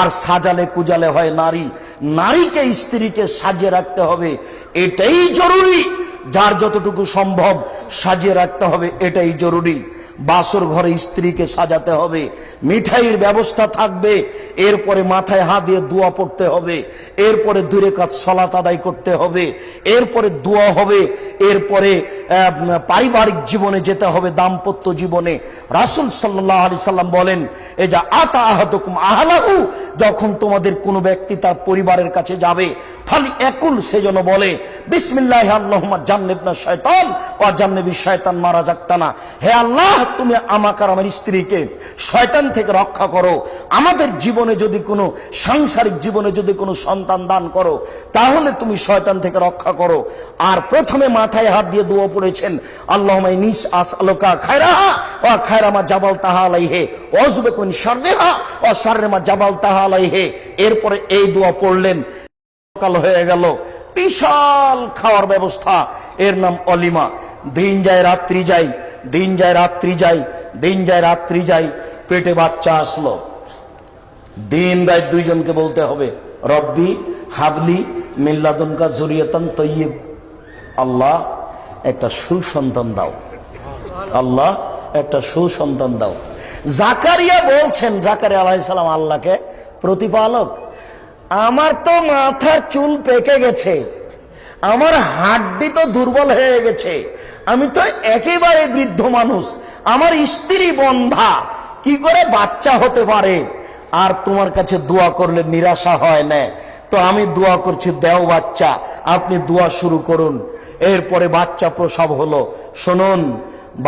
আর সাজালে কুজালে হয় নারী। নারীকে, স্ত্রীকে সাজিয়ে রাখতে হবে, এটাই জরুরি। যার যতটুকু সম্ভব সাজিয়ে রাখতে হবে, এটাই জরুরি। বাসর ঘরে স্ত্রীকে সাজাতে হবে, মিঠাইয়ের ব্যবস্থা থাকবে, এরপরে মাথায় হাত দিয়ে দোয়া পড়তে হবে, এরপরে দূরে কাজ সলাত আদায় করতে হবে, এরপরে দোয়া হবে, এরপরে পারিবারিক জীবনে যেতে হবে, দাম্পত্য জীবনে। রাসুল সাল্লাহ আলি সাল্লাম বলেন এ যা আতা আহাদুকুম আহলাহু যখন তোমাদের কোনো ব্যক্তি তার পরিবারের কাছে যাবে ফালি একুল সেজন্য বলে, বিসমিল্লাহ আল্লাহুম্মা জান্নাবনা শয়তান ও জান্নাবি শয়তান মারা যাক্তানা হে আল্লাহ, তুমি আমাকে আর আমার স্ত্রীকে শয়তান থেকে রক্ষা করো। আমাদের জীবনে যদি কোনো, সাংসারিক জীবনে যদি কোনো সন্তান দান করো, তাহলে তুমি শয়তান থেকে রক্ষা করো। আর প্রথমে মাথায় হাত দিয়ে দোয়া পড়েছেন আল্লাহ নিস আস আলোকা খায়রাহা ও খায়রামা জাবাল তাহা আলাইহে অজবে কোন সার্রেহা ও সার্রেমা জাবাল তাহা আলাইহে। এরপরে এই দোয়া পড়লেন সকাল হয়ে গেল। বিশাল খাওয়ার ব্যবস্থা। এর নাম অলিমা। দিন যায়, রাত্রি যাই দিন যায়, রাত্রি যাই দিন যায়, রাত্রি যাই পেটে বাচ্চা আসলো। দিন রাত দুইজনকে বলতে হবে, রব্বি হাবলি মিল্লাদনকা জরিয়তন তৈয়ব। আল্লাহ একটা সুসন্তান দাও। আল্লাহ একটা সুসন্তান দাও। জাকারিয়া বলছেন, জাকারিয়া আলাইসালাম আল্লাহকে প্রতিপালক। আমার তো মাথার চুল পেকে গেছে। আমার হাড্ডি তো দুর্বল হয়ে গেছে। আমি তো একেবারে বৃদ্ধ মানুষ। আমার স্ত্রী বন্ধা। কি করে বাচ্চা হতে পারে? আর তোমার কাছে দোয়া করলে নিরাশা হয় না। তো আমি দোয়া করছি, দেও বাচ্চা, আপনি দোয়া শুরু করুন। এরপরে বাচ্চা প্রসব হলো। শুনুন